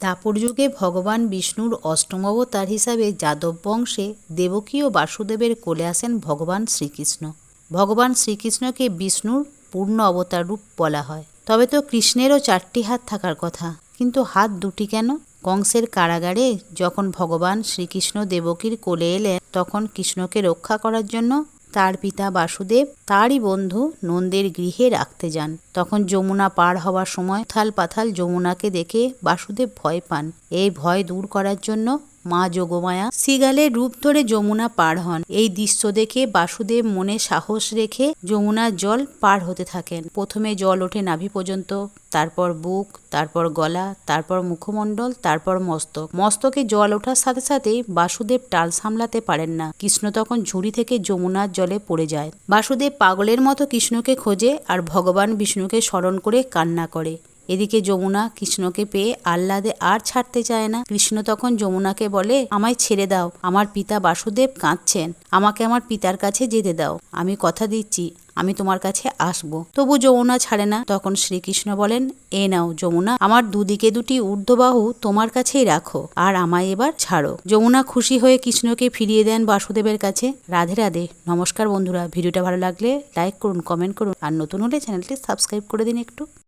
দাপর যুগে ভগবান বিষ্ণুর অষ্টম অবতার হিসাবে যাদব বংশে দেবকী ও বাসুদেবের কোলে আসেন ভগবান শ্রীকৃষ্ণ। ভগবান শ্রীকৃষ্ণকে বিষ্ণুর পূর্ণ অবতার রূপ বলা হয়। তবে তো কৃষ্ণেরও চারটি হাত থাকার কথা। কিন্তু হাত দুটি কেন? কংসের কারাগারে যখন ভগবান শ্রীকৃষ্ণ দেবকীর কোলে এলেন, তখন কৃষ্ণকে রক্ষা করার জন্য তার পিতা বাসুদেব, তারই বন্ধু নন্দের গৃহে রাখতে যান। তখন যমুনা পার হওয়ার সময় থাল পাথাল যমুনাকে দেখে বাসুদেব ভয় পান। এই ভয় দূর করার জন্য মা যোগমায়া সিগালের রূপ ধরে যমুনা পার হন। এই দৃশ্য দেখে বাসুদেব মনে সাহস রেখে যমুনার জল পার হতে থাকেন। প্রথমে জল ওঠে নাভি পর্যন্ত, তারপর বুক, তারপর গলা, তারপর মুখমণ্ডল, তারপর মস্তক। মস্তকে জল ওঠার সাথে সাথে বাসুদেব টাল সামলাতে পারেন না। কৃষ্ণ তখন ঝুড়ি থেকে যমুনার জলে পড়ে যায়। বাসুদেব পাগলের মতো কৃষ্ণকে খোঁজে আর ভগবান বিষ্ণুকে স্মরণ করে কান্না করে। এদিকে যমুনা কৃষ্ণকে পেয়ে আহ্লাদে আর ছাড়তে চায় না। কৃষ্ণ তখন যমুনাকে বলে, আমায় ছেড়ে দাও। আমার পিতা বাসুদেব কাঁদছেন। আমাকে আমার পিতার কাছে যেতে দাও। আমি কথা দিচ্ছি। আমি তোমার কাছে আসব। তবু যমুনা ছাড়ে না। তখন শ্রীকৃষ্ণ বলেন, এ নাও যমুনা, আমার দুদিকে দুটি ঊর্ধ্ববাহু তোমার কাছেই রাখো আর আমায় এবার ছাড়ো। যমুনা খুশি হয়ে কৃষ্ণকে ফিরিয়ে দেন বাসুদেবের কাছে। রাধে রাধে। নমস্কার বন্ধুরা। ভিডিওটা ভালো লাগলে লাইক করুন, কমেন্ট করুন। আর নতুন হলে চ্যানেলটি সাবস্ক্রাইব করে দিন একটু।